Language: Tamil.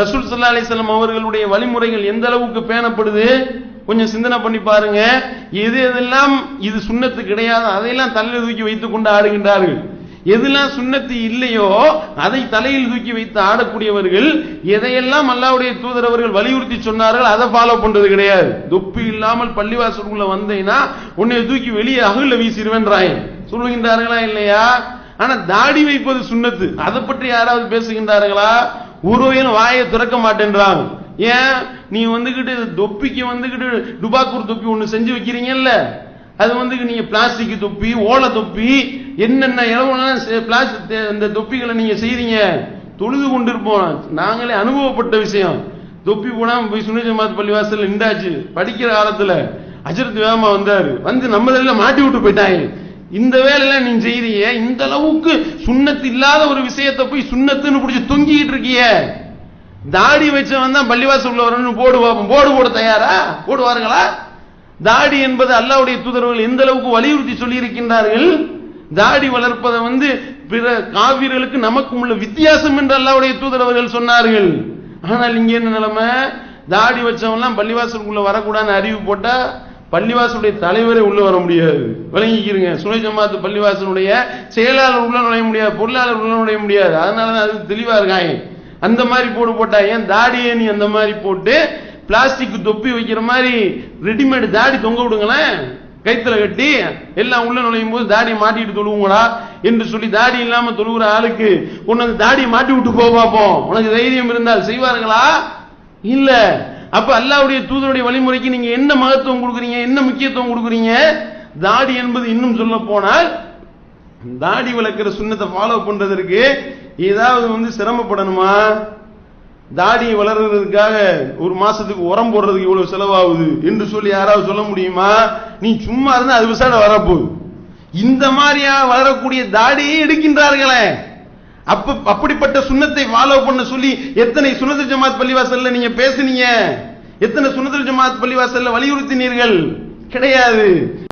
ரசூல் சல்லா அலிஸ்லாம் அவர்களுடைய வழிமுறைகள் எந்த அளவுக்கு பேணப்படுது? கொஞ்சம் சிந்தனை பண்ணி பாருங்க. எது எதெல்லாம் இது சுண்ணத்து கிடையாது அதையெல்லாம் தலையில் தூக்கி வைத்துக் கொண்டு ஆடுகின்றார்கள். எதெல்லாம் சுண்ணத்து இல்லையோ அதை தலையில் தூக்கி வைத்து ஆடக்கூடியவர்கள் எதையெல்லாம் அல்லாவுடைய தூதர் அவர்கள் வலியுறுத்தி சொன்னார்கள் அதை ஃபாலோ பண்றது கிடையாது. தொப்பி இல்லாமல் பள்ளிவாசலுக்குள்ள வந்தேன்னா உன்னை தூக்கி வெளியே அகுல வீசிடுவேன்றாய் சொல்லுகின்றார்களா இல்லையா? ஆனா தாடி வைப்பது சுண்ணத்து. அதை பற்றி யாராவது பேசுகின்றார்களா? உருவின் வாயை திறக்க மாட்டேன்றாங்க ஏன்? நீ வந்துக்கிட்டு தொப்பிக்கு வந்துக்கிட்டு டுபாக்கூர் தொப்பி ஒன்று செஞ்சு வைக்கிறீங்கல்ல? அது வந்து நீங்க பிளாஸ்டிக் தொப்பி ஓலை தொப்பி என்னென்ன இளவு பிளாஸ்டிக் இந்த தொப்பிகளை நீங்க செய்றீங்க. தொழுது கொண்டிருப்போம். நாங்களே அனுபவப்பட்ட விஷயம். தொப்பி போடாம போய் சுனித மாத் பள்ளிவாசல் நின்றாச்சு. படிக்கிற காலத்துல அஜரத் வேகமா வந்தாரு. வந்து நம்ம மாட்டி விட்டு போயிட்டாங்க. இந்த வேலையில நீ செய்திய இந்த அளவுக்கு சுண்ணத்து இல்லாத ஒரு விஷயத்தை போய் சுண்ணத்துன்னு பிடிச்சி தொங்கிட்டு இருக்கிய. தாடி வச்சவன் தான் பள்ளிவாசல் உள்ள போடு போடு போட தயாரா? போடுவார்களா? தாடி என்பது அல்லாவுடைய தூதர்கள் எந்த அளவுக்கு வலியுறுத்தி சொல்லி இருக்கின்றார்கள் தாடி வளர்ப்பதை வந்து பிற காவிர்களுக்கு நமக்கும் உள்ள வித்தியாசம் என்று அல்லாவுடைய தூதர் அவர்கள் சொன்னார்கள். ஆனால் இங்க என்ன நிலைமை? தாடி வச்சவன்லாம் பள்ளிவாசலுக்குள்ள வரக்கூடாதுன்னு அறிவு போட்டா பள்ளிவாசலுடைய தலைவரே உள்ள வர முடியாது. விளங்கிக்கிறீங்க. சுனை ஜமாத்து பள்ளிவாசலுடைய செயலாளர் உள்ள நுழைய முடியாது பொருளாளர் உள்ள நுழைய முடியாது. அதனால தான் அது தெளிவா இருக்காங்க. அந்த மாதிரி போடு போட்டா ஏன் தாடியே நீ அந்த மாதிரி போட்டு பிளாஸ்டிக் தொப்பி வைக்கிற மாதிரி ரெடிமேட் தாடி தொங்க விடுங்களேன். கைத்துல கட்டி எல்லாம் உள்ள நுழையும் போது தாடி மாட்டிட்டு தொழுவுங்களா என்று சொல்லி தாடி இல்லாம தொழுகிற ஆளுக்கு உனக்கு தாடியை மாட்டி விட்டு போ பார்ப்போம் உனக்கு தைரியம் இருந்தால் செய்வார்களா? இல்லை. அப்ப அல்லாவுடைய தூதருடைய வழிமுறைக்கு நீங்க என்ன மகத்துவம் கொடுக்குறீங்க என்ன முக்கியத்துவம் கொடுக்குறீங்க? தாடி என்பது இன்னும் சொல்ல போனால் தாடி வளர்க்கிற சுண்ணத்தை ஃபாலோ பண்றதற்கு ஏதாவது வந்து சிரமப்படணுமா? தாடி வளர்கிறதுக்காக ஒரு மாசத்துக்கு உரம் போடுறதுக்கு இவ்வளவு செலவாகுது என்று சொல்லி யாராவது சொல்ல முடியுமா? நீ சும்மா இருந்தா அது விசாட வரப்போகுது. இந்த மாதிரியா வளரக்கூடிய தாடியை எடுக்கின்றார்களே. அப்ப அப்படிப்பட்ட சுண்ணத்தை ஃபாலோ பண்ண சொல்லி எத்தனை சுனத்து ஜமாத் பள்ளிவாசல்ல நீங்க பேசுனீங்க? எத்தனை சுனத்து ஜமாத் பள்ளிவாசல்ல வலியுறுத்தினீர்கள்? கிடையாது.